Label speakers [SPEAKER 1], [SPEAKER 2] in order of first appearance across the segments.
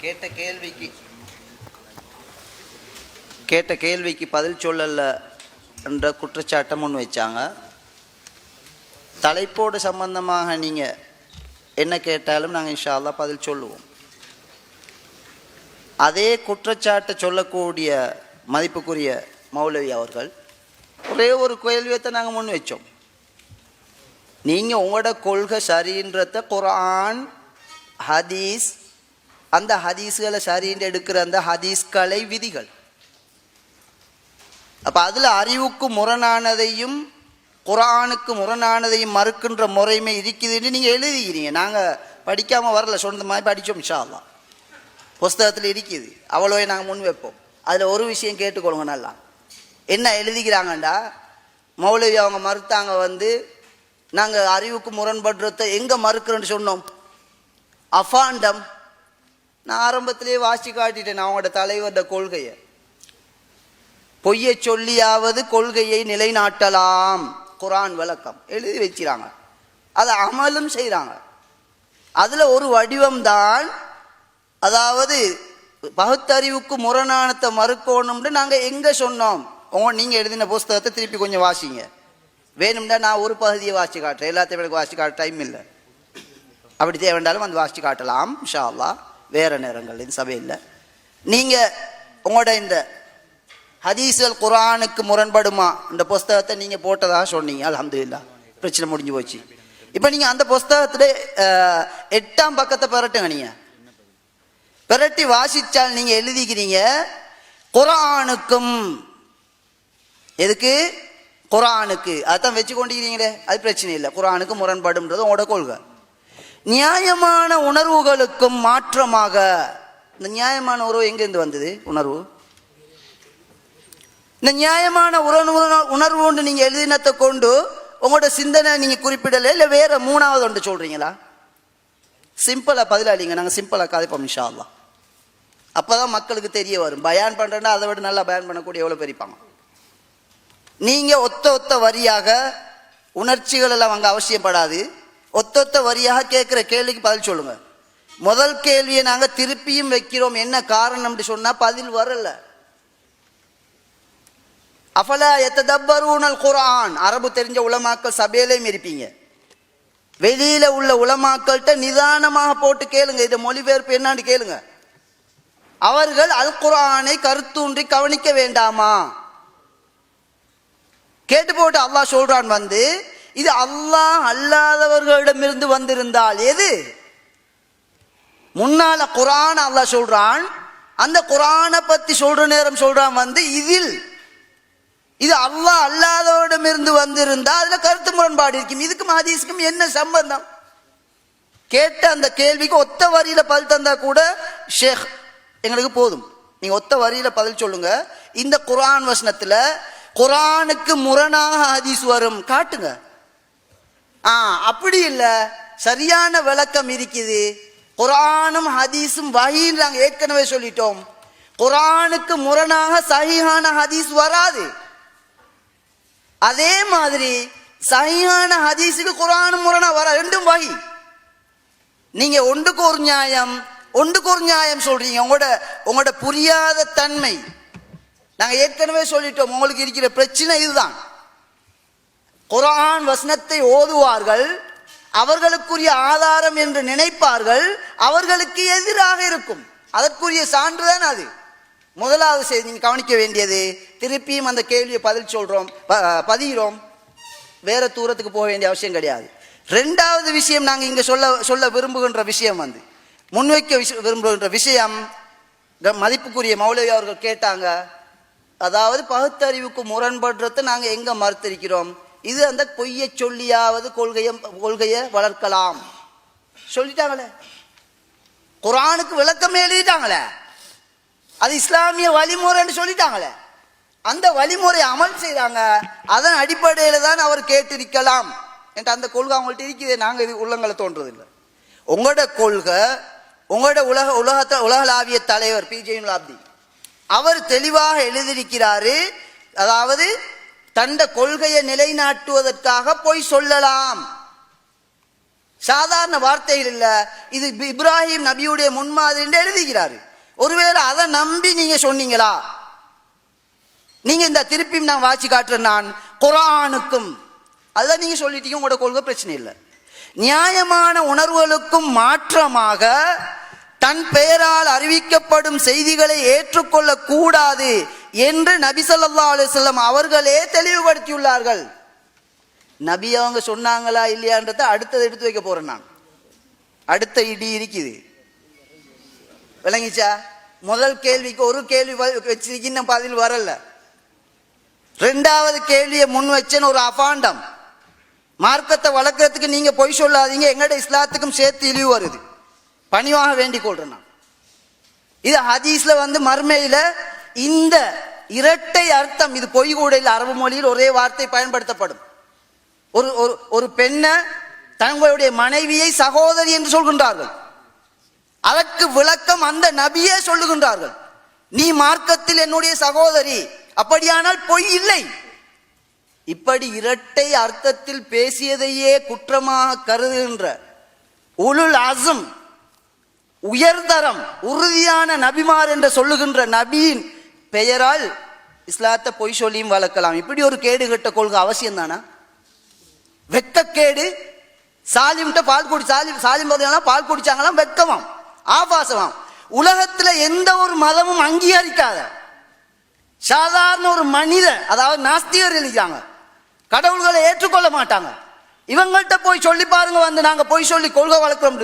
[SPEAKER 1] கேட்ட கேள்விக்கு கேட்ட கேள்விக்கு பதில் சொல்லல என்ற குற்றச்சாட்டை முன் வச்சாங்க. தலைப்போடு சம்பந்தமாக நீங்கள் என்ன கேட்டாலும் நாங்கள் இன்ஷா பதில் சொல்லுவோம். அதே குற்றச்சாட்டை சொல்லக்கூடிய மதிப்புக்குரிய மௌலவி அவர்கள் ஒரே ஒரு கேள்வியத்தை நாங்கள் முன் வச்சோம். நீங்கள் உங்களோட கொள்கை சரின்றத குரான் ஹதீஸ் அந்த ஹதீஸ்களை சரின்னு எடுக்கிற அந்த ஹதீஸ்களை விதிகள். அப்போ அதில் அறிவுக்கு முரணானதையும் குரானுக்கு முரணானதையும் மறுக்கின்ற முறைமை இருக்குதுன்னு நீங்கள் எழுதிக்கிறீங்க. நாங்கள் படிக்காமல் வரல சொன்ன மாதிரி படித்தோம் இன்ஷா புஸ்தகத்தில் இருக்குது. அவ்வளோவே நாங்கள் முன் வைப்போம். அதில் ஒரு விஷயம் கேட்டுக்கொள்ளுங்க நல்லா. என்ன எழுதிக்கிறாங்கண்டா? மௌலவி அவங்க மறுத்தாங்க வந்து நாங்கள் அறிவுக்கு முரண்படுறத எங்கே மறுக்கிறோன்னு சொன்னோம். அஃபாண்டம் நான் ஆரம்பத்திலேயே வாசி காட்டிட்டேன் நான் அவங்களோட தலைவரோட கொள்கையை. பொய்யை சொல்லியாவது கொள்கையை நிலைநாட்டலாம். குரான் விளக்கம். எழுதி வச்சிராங்க அதை அமலும் செய்கிறாங்க அதில் ஒரு வடிவம்தான் அதாவது பகுத்தறிவுக்கு முரணானத்தை மறுக்கணும்னு நாங்கள் எங்கே சொன்னோம். நீங்கள் எழுதின புஸ்தகத்தை திருப்பி கொஞ்சம் வாசிங்க. வேணும்னா நான் ஒரு பகுதியை வாசித்து காட்டுறேன். எல்லாத்தையும் எனக்கு காட்ட டைம் இல்லை. அப்படி தேவைண்டாலும் வந்து வாசித்து காட்டலாம் ஷா அல்லா வேறு நேரங்கள் இந்த சபையில் நீங்கள் உங்களோட இந்த ஹதீஸ்கள் குரானுக்கு முரண்படுமா? இந்த புஸ்தகத்தை நீங்கள் போட்டதாக சொன்னீங்க. அல்ஹம்துலில்லாஹ் பிரச்சனை முடிஞ்சு போச்சு. இப்போ நீங்கள் அந்த புஸ்தகத்தில் எட்டாம் பக்கத்தை பெறட்டுங்க நீங்கள் பெரட்டி வாசித்தால் நீங்கள் எழுதிக்கிறீங்க குரானுக்கும் எதுக்கு? குரானுக்கு. அதான் வச்சு கொண்டிருக்கிறீங்களே அது பிரச்சனை இல்லை. குரானுக்கு முரண்படும்ன்றது உங்களோட கொள்கை. நியாயமான உணர்வுகளுக்கும் மாற்றமாக இந்த நியாயமான உறவு எங்கேருந்து வந்தது? உணர்வு. இந்த நியாயமான உணர்வு உணர்வு நீங்கள் எழுதினத்தை கொண்டு உங்களோட சிந்தனை நீங்கள் குறிப்பிடலை இல்லை வேற மூணாவது ஒன்று சொல்கிறீங்களா சிம்பிளாக பதிலாளிங்க. நாங்கள் சிம்பிளாக கதைப்போம் இன்ஷா அப்போ தான் மக்களுக்கு தெரிய வரும். பயான் பண்ணுறேன்னா அதை விட நல்லா பயான் பண்ணக்கூடிய எவ்வளோ பெரிப்பாங்க நீங்கள் ஒத்த ஒத்த வரியாக உணர்ச்சிகள் எல்லாம் அங்கே அவசியப்படாது. ஒத்த ஒத்த வரியாக கேட்குற கேள்விக்கு பதில் சொல்லுங்கள் முதல் கேள்வியை நாங்கள் திருப்பியும் வைக்கிறோம். என்ன காரணம்னு சொன்னால் பதில் வரல. அஃபலா எத்ததப்பரூனல் குரான் அரபு தெரிஞ்ச உலமாக்கள் சபையிலையும் இருப்பீங்க. வெளியில உள்ள உலமாக்கள்கிட்ட நிதானமாக போட்டு கேளுங்க. இதை மொழிபெயர்ப்பு என்னான்னு கேளுங்க. அவர்கள் அல் குரானை கருத்தூன்றி கவனிக்க வேண்டாமா? கேட்டு போட்டு அல்லாஹ் சொல்றான் வந்து இது அல்லாஹ் அல்லாதவர்களிடமிருந்து வந்திருந்தால் எது? முன்னால குரான் அல்லாஹ் சொல்றான் அந்த குரானை பத்தி சொல்ற நேரம் சொல்றான் வந்து இதில் இது அல்லாஹ் அல்லாதவரிடமிருந்து வந்திருந்தா அதுல கருத்து முரண்பாடு இருக்கும். இதுக்கும் ஹதீஸுக்கும் என்ன சம்பந்தம்? கேட்ட அந்த கேள்விக்கு ஒத்த வரியில பதில் தந்தா கூட ஷேக் எங்களுக்கு போதும். நீங்க ஒத்த வரியில பதில் சொல்லுங்க. இந்த குரான் வசனத்துல குரானுக்கு முரணாக ஹதீஸ் வரும். காட்டுங்க. ஆ அப்படி இல்லை. சரியான விளக்கம் இருக்குது. குரானும் ஹதீஸும் வஹீன்னு ஏற்கனவே சொல்லிட்டோம். குரானுக்கு முரணாக சஹிஹான ஹதீஸ் வராது. அதே மாதிரி சஹிஹான ஹதீஸுக்கு குரானும் முரணா வர. ரெண்டும் வகி நீங்க ஒன்றுக்கு ஒரு நியாயம் ஒன்றுக்கு ஒரு நியாயம் சொல்றீங்க. உங்களோட உங்களோட புரியாத தன்மை. நாங்கள் ஏற்கனவே சொல்லிட்டோம் உங்களுக்கு இருக்கிற பிரச்சனை இதுதான். குரான் வசனத்தை ஓதுவார்கள் அவர்களுக்குரிய ஆதாரம் என்று நினைப்பார்கள் அவர்களுக்கு எதிராக இருக்கும். அதற்குரிய சான்று தான் அது. முதலாவது செய்தி நீங்கள் கவனிக்க வேண்டியது திருப்பியும் அந்த கேள்வியை பதில் சொல்கிறோம் பதிகிறோம். வேற தூரத்துக்கு போக வேண்டிய அவசியம் கிடையாது. ரெண்டாவது விஷயம் நாங்கள் இங்கே சொல்ல சொல்ல விரும்புகின்ற விஷயம் வந்து முன்வைக்க விஷ- விரும்புகின்ற விஷயம் மதிப்புக்குரிய மௌலவி அவர்கள் கேட்டாங்க அதாவது பகுத்தறிவுக்கு முரண்படுறதை நாங்கள் எங்கே மறுத்திருக்கிறோம்? இது அந்த பொய்யை சொல்லியாவது கொள்கையை கொள்கையை வளர்க்கலாம். சொல்லிட்டாங்களே. குரானுக்கு விளக்கமே எழுதிட்டாங்களே. அது இஸ்லாமிய வழிமுறைன்னு சொல்லிட்டாங்களே. அந்த வழிமுறையை அமல் செய்கிறாங்க அதன் அடிப்படையில் தான் அவர் கேட்டிருக்கலாம். என்ற அந்த கொள்கை அவங்கள்ட்ட இருக்குது. நாங்கள் இது உள்ளங்களை தோன்றதில்லை. உங்களோட கொள்கை உங்களோட உலக உலகத்தை உலகளாவிய தலைவர் பி லாப்தி ஆப்தி அவர் தெளிவாக எழுதியிருக்கிறாரு. அதாவது தண்ட கொள்கையை நிலைநாட்டுவதற்காக போய் சொல்லலாம். சாதாரண வார்த்தைகள் இல்ல இது இப்ராஹிம் நபியுடைய முன்மாதிரி என்று எழுதுகிறாரு. ஒருவேளை அதை நம்பி நீங்க சொன்னீங்களா? நீங்க இந்த திருப்பியும் நான் வாட்சி காட்டுறேன் நான் குரானுக்கும் அதுதான் நீங்க சொல்லிட்டீங்க உங்களோட கொள்கை பிரச்சனை இல்லை. நியாயமான உணர்வுகளுக்கும் மாற்றமாக தன் பெயரால் அறிவிக்கப்படும் செய்திகளை ஏற்றுக்கொள்ள கூடாது என்று நபி சொல்லா அலுவலம் அவர்களே தெளிவுபடுத்தியுள்ளார்கள். நபி அவங்க சொன்னாங்களா இல்லையான்றத அடுத்தது எடுத்து வைக்க போறேன் நான். அடுத்த இடி இருக்குது. விளங்கிச்சா? முதல் கேள்விக்கு ஒரு கேள்வி வ- பதில் வரல. ரெண்டாவது கேள்வியை முன் வச்சேன்னு ஒரு அபாண்டம். மார்க்கத்தை வளர்க்கறதுக்கு நீங்க பொய் சொல்லாதீங்க எங்கட இஸ்லாத்துக்கும் சேர்த்து இழிவு வருது. பணிவாக வேண்டிக் கொள்றேன் நான். இது ஹதீஸ்ல வந்து மர்மையில இந்த இரட்டை அர்த்தம் இது பொய் கூட இல்லை அரபு மொழியில் ஒரே வார்த்தை பயன்படுத்தப்படும். ஒரு ஒரு ஒரு பெண்ணை தங்களுடைய மனைவியை சகோதரி என்று சொல்கின்றார்கள். அதற்கு விளக்கம் அந்த நபியே சொல்லுகின்றார்கள். நீ மார்க்கத்தில் என்னுடைய சகோதரி அப்படியானால் பொய் இல்லை. இப்படி இரட்டை அர்த்தத்தில் பேசியதையே குற்றமாக கருதுகின்ற உளுல் அசும் உயர்தரம் உறுதியான நபிமார் என்று சொல்லுகின்ற நபியின் பெயரால் இஸ்லாத்தை பொய் சொல்லியும் வளர்க்கலாம். இப்படி ஒரு கேடு கட்ட கொள்கை அவசியம் தானா? வெக்கக்கேடு சாலிம்கிட்ட பால் குடி சாலிம் சாலிம் பார்த்தீங்கன்னா பால் குடிச்சாங்களாம் வெக்கமாம் ஆபாசமாம். உலகத்துல எந்த ஒரு மதமும் அங்கீகரிக்காத சாதாரண ஒரு மனிதன் அதாவது நாஸ்திகர் எழுதிட்டாங்க கடவுள்களை ஏற்றுக்கொள்ள மாட்டாங்க. இவங்கள்ட்ட போய் சொல்லி பாருங்க வந்து நாங்க போய் சொல்லி கொள்கை வளர்க்குறோம்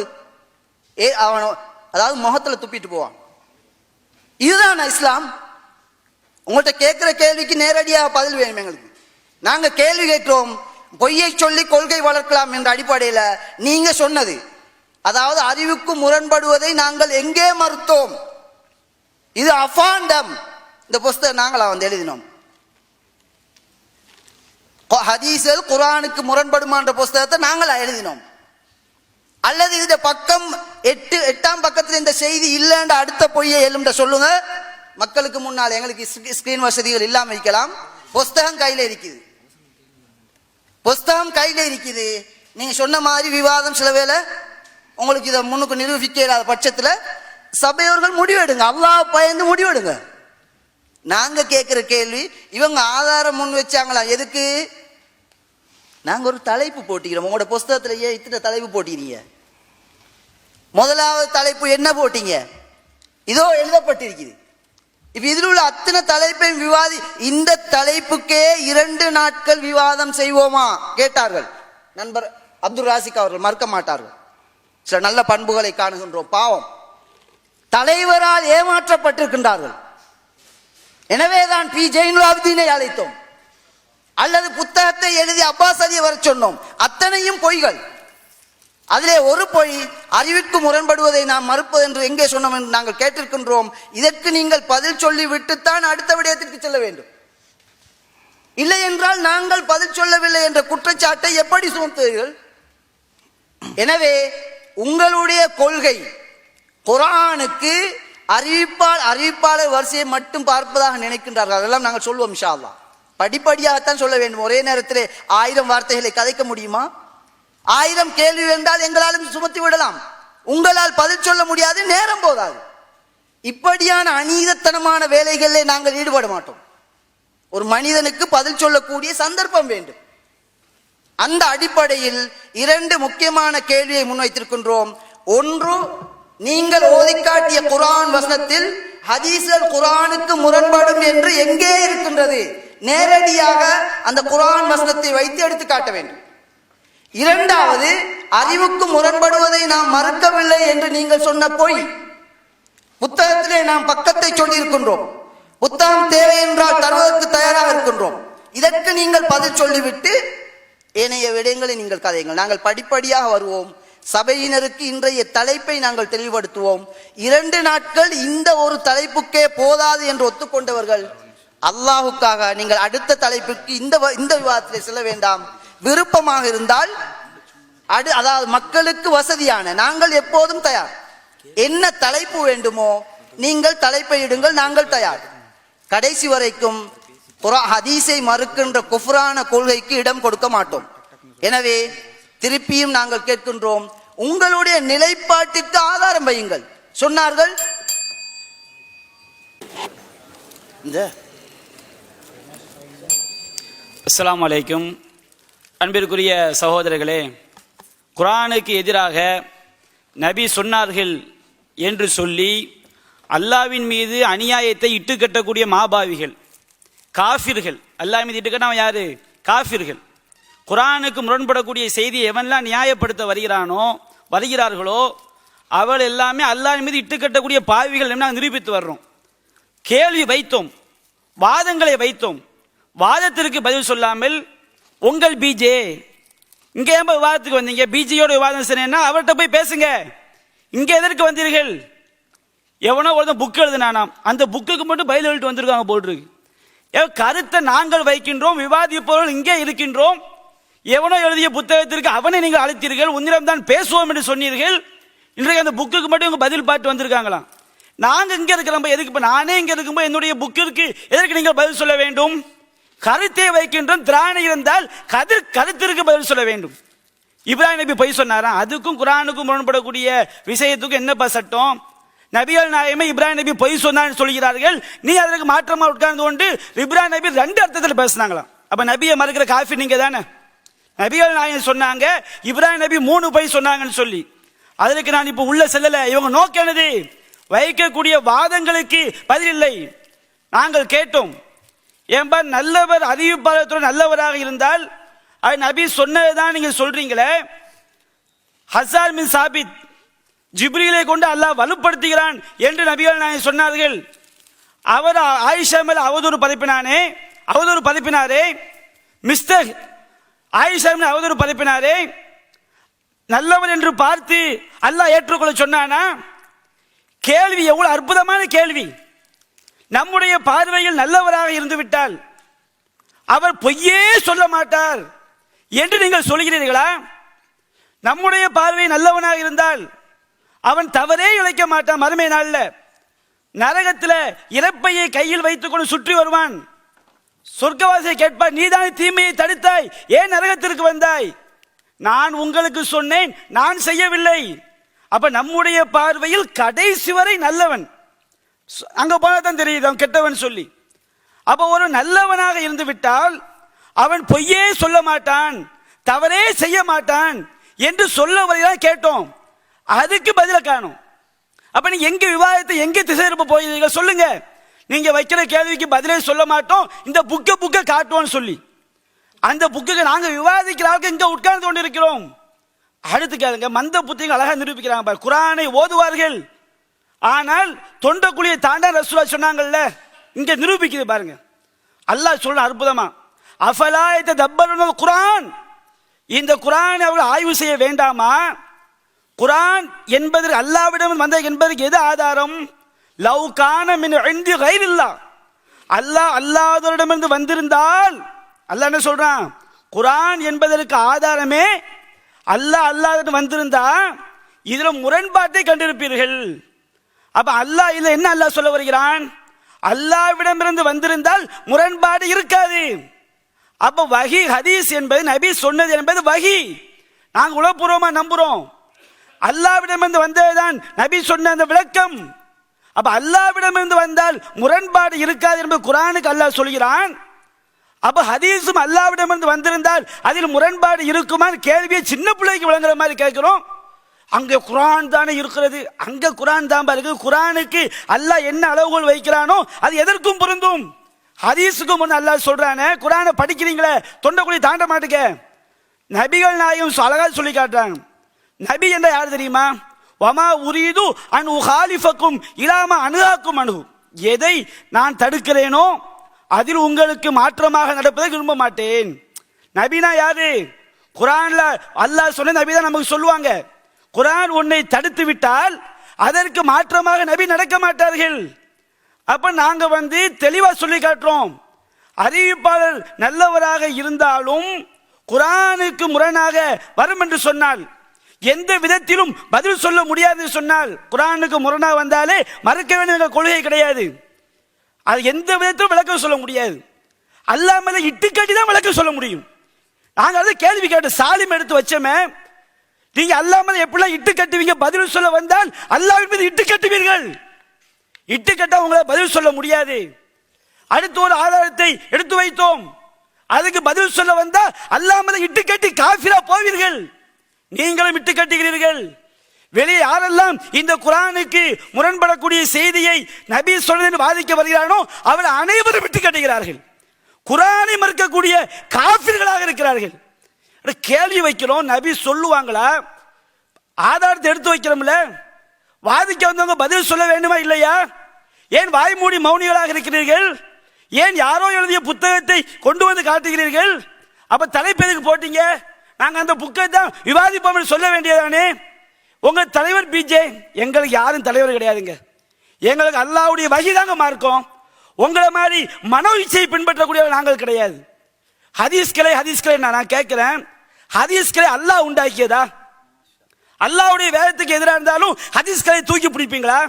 [SPEAKER 1] ஏ அவன் அதாவது முகத்தில் துப்பிட்டு போவான். இதுதான் இஸ்லாம்? உங்கள்கிட்ட கேட்குற கேள்விக்கு நேரடியாக பதில் வேணும் எங்களுக்கு. நாங்கள் கேள்வி கேட்கிறோம். பொய்யை சொல்லி கொள்கை வளர்க்கலாம் என்ற அடிப்படையில் நீங்கள் சொன்னது. அதாவது அறிவுக்கு முரண்படுவதை நாங்கள் எங்கே மறுத்தோம்? இது அஃபாண்டம் இந்த புஸ்தகம் நாங்களா வந்து எழுதினோம். கொ- ஹதீஸில் குரானுக்கு முரண்படுமான்ற புஸ்தகத்தை நாங்களா எழுதினோம். அல்லது இந்த பக்கம் எட்டு எட்டாம் பக்கத்தில் இந்த செய்தி இல்லைன்ற அடுத்த பொய்யை எழும்ட சொல்லுங்க. மக்களுக்கு முன்னால் எங்களுக்கு ஸ்கிரீன் வசதிகள் இல்லாமல் இருக்கலாம். புஸ்தகம் கையில் இருக்குது. புஸ்தகம் கையில் இருக்குது. நீங்கள் சொன்ன மாதிரி விவாதம் சில வேலை உங்களுக்கு இதை முன்னுக்கு நிரூபிக்க இல்லாத பட்சத்தில் சபையோர்கள் முடிவெடுங்க. அல்லா பயந்து முடிவெடுங்க. நாங்கள் கேட்குற கேள்வி இவங்க ஆதாரம் முன் வச்சாங்களா? எதுக்கு? நாங்கள் ஒரு தலைப்பு போட்டிக்கிறோம். உங்களோட புஸ்தகத்திலேயே ஏன் இத்தனை தலைப்பு போட்டிக்கிறீங்க. முதலாவது தலைப்பு என்ன போட்டீங்க? இதோ எழுதப்பட்டிருக்குது. இப்போ இதில் உள்ள அத்தனை தலைப்பையும் விவாதி இந்த தலைப்புக்கே இரண்டு நாட்கள் விவாதம் செய்வோமா? கேட்டார்கள். நண்பர் அப்துல் ராசிக் அவர்கள் மறுக்க மாட்டார்கள். சில நல்ல பண்புகளை காணுகின்றோம். பாவம். தலைவரால் ஏமாற்றப்பட்டிருக்கின்றார்கள். எனவேதான் பி. ஜெயினுலாப்தீனை அழைத்தோம். அல்லது புத்தகத்தை எழுதி அப்பாஸ் அலியை வர சொன்னோம். அத்தனையும் பொய்கள். அதிலே ஒரு பொய் அறிவிற்கு முரண்படுவதை நாம் மறுப்பது என்று எங்கே சொன்னோம் என்று நாங்கள் கேட்டிருக்கின்றோம். இதற்கு நீங்கள் பதில் சொல்லி விட்டுத்தான் அடுத்த விடயத்திற்கு செல்ல வேண்டும். இல்லை என்றால் நாங்கள் பதில் சொல்லவில்லை என்ற குற்றச்சாட்டை எப்படி சுமத்துவீர்கள்? எனவே உங்களுடைய கொள்கை குரானுக்கு அறிவிப்பால் அறிவிப்பாளர் வரிசையை மட்டும் பார்ப்பதாக நினைக்கின்றார்கள். அதெல்லாம் நாங்கள் சொல்வோம் இன்ஷா படிப்படியாகத்தான் சொல்ல வேண்டும். ஒரே நேரத்தில் ஆயிரம் வார்த்தைகளை கதைக்க முடியுமா? ஆயிரம் கேள்வி என்றால் எங்களாலும் சுமத்தி விடலாம். உங்களால் பதில் சொல்ல முடியாது நேரம் போதாது. இப்படியான அநீதத்தனமான வேலைகளில் நாங்கள் ஈடுபட மாட்டோம். ஒரு மனிதனுக்கு பதில் சொல்லக்கூடிய சந்தர்ப்பம் வேண்டும். அந்த அடிப்படையில் இரண்டு முக்கியமான கேள்வியை முன்வைத்திருக்கின்றோம். ஒன்று நீங்கள் ஓதிக்காட்டிய குரான் வசனத்தில் ஹதீசல் குரானுக்கு முரண்படும் என்று எங்கே இருக்கின்றது? நேரடியாக அந்த குரான் வசனத்தை வைத்து எடுத்து காட்ட வேண்டும். இரண்டாவது அறிவுக்கு முரண்படுவதை நாம் மறுக்கவில்லை என்று நீங்கள் சொன்ன பொய். புத்தகத்திலே நாம் பக்கத்தை சொல்லியிருக்கின்றோம். புத்தகம் தேவை என்றால் தருவதற்கு தயாராக இருக்கின்றோம். இதற்கு நீங்கள் பதில் சொல்லிவிட்டு ஏனைய விடயங்களை நீங்கள் கதையுங்கள். நாங்கள் படிப்படியாக வருவோம். சபையினருக்கு இன்றைய தலைப்பை நாங்கள் தெளிவுபடுத்துவோம். இரண்டு நாட்கள் இந்த ஒரு தலைப்புக்கே போதாது என்று ஒத்துக்கொண்டவர்கள் அல்லாஹுக்காக நீங்கள் அடுத்த தலைப்புக்கு இந்த வ- இந்த விவாதத்தில் செல்ல வேண்டாம். விருப்பமாக இருந்தால் அடு அதாவது மக்களுக்கு வசதியான நாங்கள் எப்போதும் தயார். என்ன தலைப்பு வேண்டுமோ நீங்கள் தலைப்பை இடுங்கள் நாங்கள் தயார். கடைசி வரைக்கும் ஹதீஸை மறுக்கின்ற குஃப்ரான கொள்கைக்கு இடம் கொடுக்க மாட்டோம். எனவே திருப்பியும் நாங்கள் கேட்கின்றோம் உங்களுடைய நிலைப்பாட்டிற்கு ஆதாரம் வையுங்கள். சொன்னார்கள்? இந்த
[SPEAKER 2] அஸ்ஸலாமு அலைக்கும். அன்பிற்குரிய சகோதரர்களே குரானுக்கு எதிராக நபி சொன்னார்கள் என்று சொல்லி அல்லாவின் மீது அநியாயத்தை இட்டு கட்டக்கூடிய மாபாவிகள் காஃபிர்கள். அல்லாஹ் மீது இட்டு யார்? யாரு காஃபிர்கள். குரானுக்கு முரண்படக்கூடிய செய்தியை எவன்லாம் நியாயப்படுத்த வருகிறானோ வருகிறார்களோ அவள் எல்லாமே அல்லாஹ் மீது இட்டு கட்டக்கூடிய பாவிகள் என்ன நிரூபித்து வர்றோம். கேள்வி வைத்தோம். வாதங்களை வைத்தோம். வாதத்திற்கு பதில் சொல்லாமல் உங்கள் பிஜே இங்கே ஏன் போய் விவாதத்துக்கு வந்தீங்க? பிஜேயோட விவாதம் சரின்னா அவர்கிட்ட போய் பேசுங்க. இங்கே எதற்கு வந்தீர்கள்? எவனோ ஒருத்தன் புக் எழுதுனானாம். அந்த புக்குக்கு மட்டும் பதில் எழுதிட்டு வந்திருக்காங்க போட்டிருக்கு ஏ கருத்தை நாங்கள் வைக்கின்றோம் விவாதிப்பவர்கள் இங்கே இருக்கின்றோம். எவனோ எழுதிய புத்தகத்திற்கு அவனை நீங்கள் அழைத்தீர்கள் உன்னிடம் தான் பேசுவோம் என்று சொன்னீர்கள். இன்றைக்கு அந்த புக்குக்கு மட்டும் இவங்க பதில் பார்த்து வந்திருக்காங்களாம். நாங்கள் இங்கே இருக்கிறோம் எதுக்கு இப்போ நானே இங்கே இருக்கும்போது என்னுடைய புக்கிற்கு எதற்கு நீங்கள் பதில் சொல்ல வேண்டும்? கருத்தை வைக்கின்றோம் திராணி இருந்தால் கதிர் கருத்திற்கு பதில் சொல்ல வேண்டும். இப்ராஹிம் நபி பொய் சொன்னாரா அதுக்கும் குரானுக்கும் முரண்படக்கூடிய விஷயத்துக்கும் என்னப்பா சட்டம்? நபிகள் நாயமே இப்ராஹிம் நபி பொய் சொன்னான்னு சொல்கிறார்கள் நீ அதற்கு மாற்றமாக உட்கார்ந்து கொண்டு இப்ராஹிம் நபி ரெண்டு அர்த்தத்தில் பேசினாங்களாம். அப்போ நபியை மறுக்கிற காஃபி நீங்கள் தானே? நபிகள் நாயகம் சொன்னாங்க இப்ராஹிம் நபி மூணு பொய் சொன்னாங்கன்னு சொல்லி. அதற்கு நான் இப்போ உள்ள செல்லலை இவங்க நோக்கம் என்னது? வைக்கக்கூடிய வாதங்களுக்கு பதில் இல்லை. நாங்கள் கேட்டோம் ஏன்பா நல்லவர் அறிவிப்பாளத்துடன் நல்லவராக இருந்தால் அது நபி சொன்னதுதான் நீங்கள் சொல்றீங்களே? ஹசார் மின் சாபித் ஜிப்ரீலை கொண்டு அல்லாஹ் வலுப்படுத்துகிறான் என்று நபிகள் நாயகம் சொன்னார்கள். அவர் ஆயிஷா மேல் அவதூறு பதிப்பினானே அவதூறு பரப்பினாரே மிஸ்டர் ஆயிஷா மேல் அவதூறு பதப்பினாரே நல்லவன் என்று பார்த்து அல்லாஹ் ஏற்றுக்கொள்ள சொன்னானா? கேள்வி எவ்வளவு அற்புதமான கேள்வி. நம்முடைய பார்வையில் நல்லவராக இருந்துவிட்டால் அவர் பொய்யே சொல்ல மாட்டார். என்று நீங்கள் சொல்கிறீர்களா? நம்முடைய பார்வை நல்லவனாக இருந்தால் அவன் தவறே இழைக்க மாட்டான் மறுமை நாளில். நரகத்தில் இறப்பையை கையில் வைத்துக்கொண்டு சுற்றி வருவான். சொர்க்கவாசியை கேட்பார் நீதான் தீமையை தடுத்தாய்? ஏன் நரகத்திற்கு வந்தாய்? நான் உங்களுக்கு சொன்னேன் நான் செய்யவில்லை. அப்ப நம்முடைய பார்வையில் கடைசி வரை நல்லவன். அங்க போனா தான் தெரியுது அவன் கெட்டவன் சொல்லி. அப்ப ஒரு நல்லவனாக இருந்து விட்டால் அவன் பொய்யே சொல்ல மாட்டான் தவறே செய்ய மாட்டான் என்று சொல்ல வரைதான் கேட்டோம். அதுக்கு பதில காணும். அப்ப நீங்க எங்க விவாதத்தை எங்க திசை திருப்ப போயிருக்கீங்க சொல்லுங்க. நீங்க வைக்கிற கேள்விக்கு பதிலே சொல்ல மாட்டோம் இந்த புக்கை புக்கை காட்டுவோம்னு சொல்லி. அந்த புக்குக்கு நாங்க விவாதிக்கிற ஆளுக்கு இங்க உட்கார்ந்து கொண்டு இருக்கிறோம் அடுத்து கேளுங்க மந்த புத்திகள் அழகா நிரூபிக்கிறாங்க குரானை ஓதுவார்கள். ஆனால் தொண்டக்குழியை தாண்ட ரசூலா சொன்னாங்கல்ல? இங்க நிரூபிக்குது பாருங்க. அல்லாஹ் சொல்ற அற்புதமா அஃபலாயத்தை தப்பருன குரான் இந்த குரானை அவர்கள் ஆய்வு செய்ய வேண்டாமா? குரான் என்பதற்கு அல்லாவிடம் வந்த என்பதற்கு எது ஆதாரம்? லவ் கான மின் கயிறு இல்லா அல்லாஹ் அல்லாதவரிடமிருந்து வந்திருந்தால் அல்லாஹ் என்ன சொல்றான்? குரான் என்பதற்கு ஆதாரமே அல்லாஹ் அல்லாத வந்திருந்தா இதுல முரண்பாட்டை கண்டிருப்பீர்கள். அப்ப அல்லாஹ் இதுல என்ன அல்லாஹ் சொல்ல வருகிறான்? அல்லாவிடமிருந்து வந்திருந்தால் முரண்பாடு இருக்காது. அப்ப வகி ஹதீஸ் என்பது நபி சொன்னது என்பது வகி. நாங்க உலகபூர்வமா நம்புறோம். அல்லாவிடமிருந்து வந்ததுதான் நபி சொன்ன அந்த விளக்கம். அப்ப அல்லாவிடமிருந்து வந்தால் முரண்பாடு இருக்காது என்பது குரானுக்கு அல்லாஹ் சொல்கிறான். அப்ப ஹதீஸும் அல்லாவிடமிருந்து வந்திருந்தால் அதில் முரண்பாடு இருக்குமான்னு கேள்வியை சின்ன பிள்ளைக்கு விளங்குற மாதிரி கேட்கிறோம். அங்கே குரான் தானே இருக்கிறது. அங்கே குரான் தான் பாருங்க. குரானுக்கு அல்லாஹ் என்ன அளவுகள் வைக்கிறானோ அது எதற்கும் பொருந்தும். ஹதீஸுக்கும் ஒன்று அல்லாஹ் சொல்கிறானே குரானை படிக்கிறீங்களே தொண்டைக்குழி தாண்ட மாட்டுக்க. நபிகள் நாயகம் அழகாக சொல்லி காட்டுறாங்க. நபி என்ற யார் தெரியுமா? வமா உரீது அன் உஹாலிஃபக்கும் இலாம அணுகாக்கும் அணு எதை நான் தடுக்கிறேனோ அதில் உங்களுக்கு மாற்றமாக நடப்பதை விரும்ப மாட்டேன். நபினா யாரு? குரான்ல அல்லாஹ் சொன்ன நபி தான் நமக்கு சொல்லுவாங்க. குரான் உன்னை தடுத்து விட்டால் அதற்கு மாற்றமாக நபி நடக்க மாட்டார்கள். அப்ப நாங்க வந்து தெளிவா சொல்லி காட்டுறோம். அறிவிப்பாளர் நல்லவராக இருந்தாலும் குரானுக்கு முரணாக வரும் என்று சொன்னால் எந்த விதத்திலும் பதில் சொல்ல முடியாது சொன்னால் குரானுக்கு முரணாக வந்தாலே மறக்க வேண்டும் கொள்கை கிடையாது. அது எந்த விதத்திலும் விளக்கம் சொல்ல முடியாது. அல்லாமல் இட்டுக்கட்டி தான் விளக்கம் சொல்ல முடியும். நாங்கள் அதை கேள்வி கேட்டு சாலிம் எடுத்து வச்சோமே நீங்க அல்லாமல் மேல எப்படிலாம் இட்டு கட்டுவீங்க? பதில் சொல்ல வந்தால் அல்லாவின் மீது இட்டு கட்டுவீர்கள். இட்டு கட்ட உங்களை பதில் சொல்ல முடியாது. அடுத்து ஒரு ஆதாரத்தை எடுத்து வைத்தோம். அதுக்கு பதில் சொல்ல வந்தா அல்லாமல் இட்டு கட்டி காஃபிரா போவீர்கள். நீங்களும் இட்டு கட்டுகிறீர்கள். வெளியே யாரெல்லாம் இந்த குரானுக்கு முரண்படக்கூடிய செய்தியை நபி சொல்றதுன்னு வாதிக்க வருகிறானோ அவர் அனைவரும் விட்டு கட்டுகிறார்கள். குரானை மறுக்கக்கூடிய காஃபிர்களாக இருக்கிறார்கள். கேள்வி வைக்கிறோம் நபி சொல்லுவாங்களா? ஆதாரத்தை எடுத்து வைக்கிறோம்ல. வாதிக்க வந்தவங்க பதில் சொல்ல வேண்டுமா இல்லையா? ஏன் வாய்மூடி மௌனிகளாக இருக்கிறீர்கள்? ஏன் யாரோ எழுதிய புத்தகத்தை கொண்டு வந்து காட்டுகிறீர்கள்? அப்ப தலைப்பு போட்டீங்க? நாங்க அந்த புக்கை தான் விவாதிப்போம் சொல்ல வேண்டியதானே? உங்க தலைவர் பிஜே எங்களுக்கு யாரும் தலைவர் கிடையாதுங்க. எங்களுக்கு அல்லாவுடைய வகி தாங்க மார்க்கோம். உங்களை மாதிரி மனோ இச்சையை பின்பற்றக்கூடிய நாங்கள் கிடையாது. ஹதீஸ்களை ஹதீஸ்களை நான் நான் கேட்கிறேன். ஹதீஸ்களை அல்லாஹ் உண்டாக்கியதா? அல்லாவுடைய வேதத்துக்கு எதிராக இருந்தாலும் ஹதீஸ்களை தூக்கி பிடிப்பீங்களா?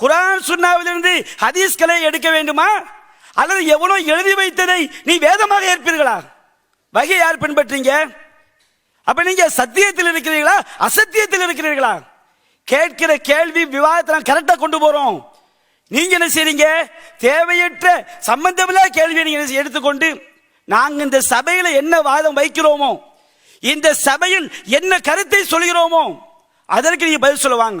[SPEAKER 2] குரான் சுண்ணாவிலிருந்து ஹதீஸ்களை எடுக்க வேண்டுமா? அல்லது எவனோ எழுதி வைத்ததை நீ வேதமாக ஏற்பீர்களா? வகை யார் பின்பற்றீங்க? அப்ப நீங்க சத்தியத்தில் இருக்கிறீர்களா? அசத்தியத்தில் இருக்கிறீர்களா? கேட்கிற கேள்வி விவாதத்தை கரெக்டா கொண்டு போறோம். நீங்க என்ன செய்றீங்க? தேவையற்ற சம்பந்தமில்லா கேள்வியை நீங்க எடுத்துக்கொண்டு நாங்கள் இந்த சபையில் என்ன வாதம் வைக்கிறோமோ இந்த சபையில் என்ன கருத்தை சொல்கிறோமோ அதற்கு நீங்க பதில் சொல்லுவாங்க.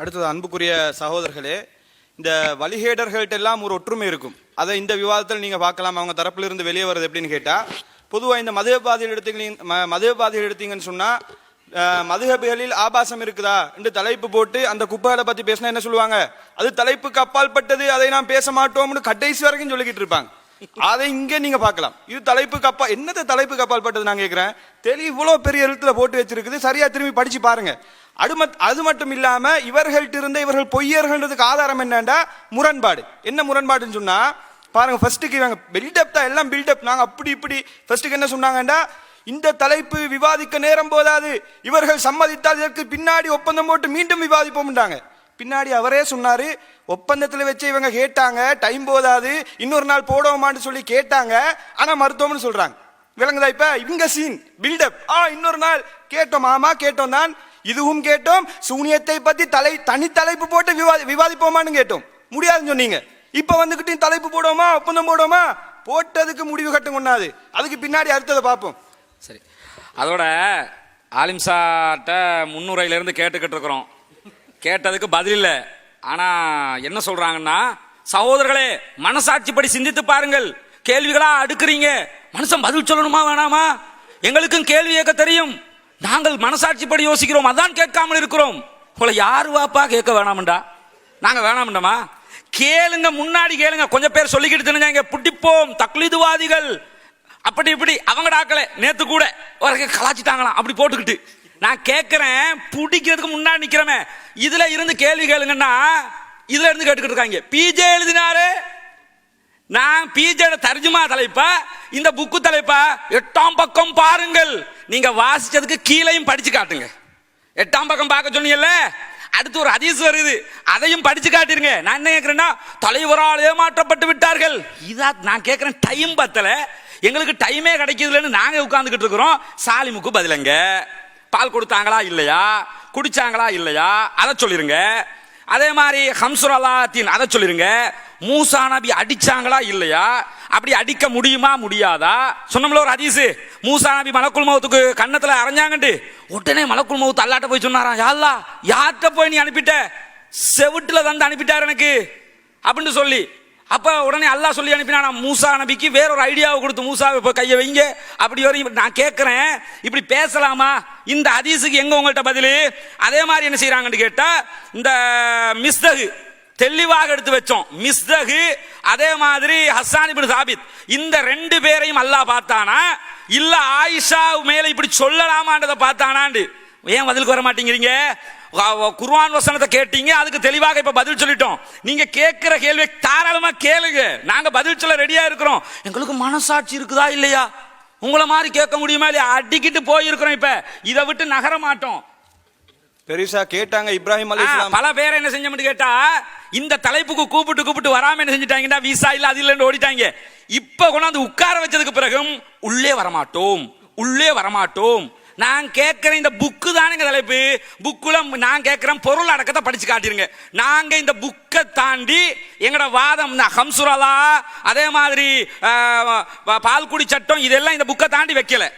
[SPEAKER 3] அடுத்தது அன்புக்குரிய சகோதரர்களே இந்த வழிகேடர்கள்ட்ட எல்லாம் ஒரு ஒற்றுமை இருக்கும். அதை இந்த விவாதத்தில் நீங்க பார்க்கலாம் அவங்க தரப்புல இருந்து வெளியே வருது எப்படின்னு கேட்டா பொதுவாக இந்த மதுபாதிகள் எடுத்தீங்க மதுபாதிகள் எடுத்தீங்கன்னு சொன்னா மதுகபிகளில் ஆபாசம் இருக்குதா? என்று தலைப்பு போட்டு அந்த குப்பைகளை பத்தி பேசினா என்ன சொல்லுவாங்க? அது தலைப்புக்கு அப்பாற்பட்டது அதை நாம் பேச மாட்டோம்னு கடைசி வரைக்கும் சொல்லிக்கிட்டு இருப்பாங்க. அதை இங்கே நீங்கள் பார்க்கலாம். இது தலைப்பு அப்பா என்னது கப்பால் பட்டது நான் கேட்குறேன்? தெளி இவ்வளோ பெரிய எழுத்துல போட்டு வச்சிருக்குது. சரியாக திரும்பி படித்து பாருங்கள் அது மட்- அது மட்டும் இல்லாமல் இவர்கள்ட்ட இருந்த இவர்கள் பொய்யர்கள்ன்றதுக்கு ஆதாரம் என்னண்டா? முரண்பாடு. என்ன முரண்பாடுன்னு சொன்னால் பாருங்கள் ஃபர்ஸ்ட்டுக்கு இவங்க பில்டப் தான் எல்லாம் பில்டப் நாங்கள் அப்படி இப்படி ஃபர்ஸ்ட்டுக்கு என்ன சொன்னாங்கண்டா? இந்த தலைப்பு விவாதிக்க நேரம் போதாது. இவர்கள் சம்மதித்தால் இதற்கு பின்னாடி ஒப்பந்தம் போட்டு மீண்டும் விவாதிப்போம்ன்றாங்க. பின்னாடி அவரே சொன்னாரு ஒப்பந்தத்தில் வச்சு இவங்க கேட்டாங்க டைம் போதாது இன்னொரு நாள் போடுவோமான்னு சொல்லி கேட்டாங்க ஆனால் மருத்துவம்னு சொல்கிறாங்க விளங்குதா இப்போ? இவங்க சீன் பில்டப் ஆ இன்னொரு நாள் கேட்டோம் ஆமா கேட்டோம் தான். இதுவும் கேட்டோம் சூனியத்தை பற்றி தலை தனி தலைப்பு போட்டு விவாதி விவாதிப்போமான்னு கேட்டோம். முடியாதுன்னு சொன்னீங்க. இப்போ வந்துக்கிட்டு தலைப்பு போடுவோமா ஒப்பந்தம் போடுவோமா? போட்டதுக்கு முடிவு கட்டும் கொண்டாது. அதுக்கு பின்னாடி அடுத்ததை பார்ப்போம்.
[SPEAKER 4] சரி. அதோட ஆலிம்சாட்ட முன்னுரையிலேருந்து கேட்டுக்கிட்டு இருக்கிறோம். கேட்டதுக்கு பதில் இல்லை. ஆனால் என்ன சொல்கிறாங்கன்னா சகோதரர்களே மனசாட்சிப்படி சிந்தித்து பாருங்கள். கேள்விகளாக அடுக்குறீங்க. மனுஷன் பதில் சொல்லணுமா வேணாமா? எங்களுக்கும் கேள்வி கேட்க தெரியும். நாங்கள் மனசாட்சிப்படி யோசிக்கிறோம். அதான் கேட்காமல் இருக்கிறோம். உங்களை யாரு வாப்பா கேட்க வேணாமண்டா நாங்கள் வேணாமண்டமா கேளுங்க முன்னாடி கேளுங்க. கொஞ்சம் பேர் சொல்லிக்கிட்டு தெரிஞ்சாங்க. புட்டிப்போம் தக்லீதுவாதிகள். அப்படி இப்படி. அவங்க டாக்கல நேற்று கூட. ஒரு கலாச்சிட்டாங்களாம். அப்படி போட்டுக்கிட்டு. நான் கேட்கிறேன் பிடிக்கிறதுக்கு முன்னாடி நிக்கிறவன். இதில் இருந்து கேள்வி கேளுங்கன்னா இதில் இருந்து கேட்டுக்கிட்டு இருக்காங்க. பிஜே எழுதினாரு. நான் பிஜேட தர்ஜுமா தலைப்பா இந்த புக்கு தலைப்பா எட்டாம் பக்கம் பாருங்கள். நீங்க வாசிச்சதுக்கு கீழையும் படிச்சு காட்டுங்க. எட்டாம் பக்கம் பார்க்க சொன்னீங்கல்ல? அடுத்து ஒரு அதிசு வருது. அதையும் படிச்சு காட்டிருங்க. நான் என்ன கேட்கிறேன்னா தலைவரால் ஏமாற்றப்பட்டு விட்டார்கள். இதா நான் கேட்கிறேன் டைம் பத்தல. எங்களுக்கு டைமே கிடைக்குதுலன்னு நாங்க உட்காந்துக்கிட்டு இருக்கிறோம். சாலிமுக்கு பதிலங்க. பால் கொடுத்தாங்களா இல்லையா? குடிச்சாங்களா இல்லையா? அதை சொல்லிருங்க. அதே மாதிரி ஹம்சுர் அல்லாத்தின் அதை சொல்லிருங்க. மூசா நபி அடிச்சாங்களா இல்லையா? அப்படி அடிக்க முடியுமா முடியாதா? சொன்னோம்ல ஒரு அதிசு மூசா நபி மலக்குள் மௌத்துக்கு கன்னத்துல அரைஞ்சாங்கட்டு உடனே மலக்குள் மௌத்து அல்லாட்ட போய் சொன்னாராம் யாழ்லா யார்கிட்ட போய் நீ அனுப்பிட்ட? செவிட்டுல தந்து அனுப்பிட்டார் எனக்கு. அப்படின்னு சொல்லி அப்போ உடனே அல்லாஹ் சொல்லி அனுப்பினா மூசா நபிக்கு வேற ஒரு ஐடியாவை கொடுத்து மூசாவை இப்போ கையை வைங்க. அப்படி வரையும் நான் கேட்குறேன் இப்படி பேசலாமா? இந்த ஹதீஸுக்கு எங்கே உங்கள்கிட்ட பதில்? அதே மாதிரி என்ன செய்கிறாங்கன்னு கேட்டால் இந்த மிஸ்தகு தெளிவாக எடுத்து வச்சோம். மிஸ்தகு அதே மாதிரி ஹஸ்ஸான் இப்னு சாபித். இந்த ரெண்டு பேரையும் அல்லாஹ் பார்த்தானா? இல்லை ஆயிஷா மேலே இப்படி சொல்லலாமான்றதை பார்த்தானாண்டு. ஏன் பதிலுக்கு வர மாட்டேங்கிறீங்க? குர்ஆன் வசனத்தை கேட்டீங்க அதுக்கு தெளிவாக இப்ப பதில் சொல்லிட்டோம். நீங்க கேட்கிற கேள்வி தாராளமா கேளுங்க. நாங்க பதில் சொல்ல ரெடியா இருக்கிறோம். எங்களுக்கு மனசாட்சி இருக்குதா இல்லையா? உங்களை மாதிரி கேட்க முடியுமா இல்லையா? அடிக்கிட்டு போயிருக்கிறோம் இப்ப. இதை விட்டு நகர மாட்டோம்.
[SPEAKER 3] பெருசா கேட்டாங்க இப்ராஹிம் அலி
[SPEAKER 4] பல பேரை என்ன செஞ்சோம்னு கேட்டா இந்த தலைப்புக்கு கூப்பிட்டு கூப்பிட்டு வராம என்ன செஞ்சுட்டாங்கன்னா விசா இல்ல அது இல்லைன்னு ஓடிட்டாங்க. இப்ப கொண்டாந்து உட்கார வச்சதுக்கு பிறகும் உள்ளே வரமாட்டோம். உள்ளே வரமாட்டோம். நான் கேட்குறேன் இந்த புக்கு தானுங்க தலைப்பு. புக்கில் நான் கேட்குறேன் பொருள் அடக்கத்தை படித்து காட்டிருங்க. நாங்கள் இந்த புக்கை தாண்டி எங்களோட வாதம் இந்த ஹம்சுரலா அதே மாதிரி பால்குடி சட்டம் இதெல்லாம் இந்த புக்கை தாண்டி வைக்கலை.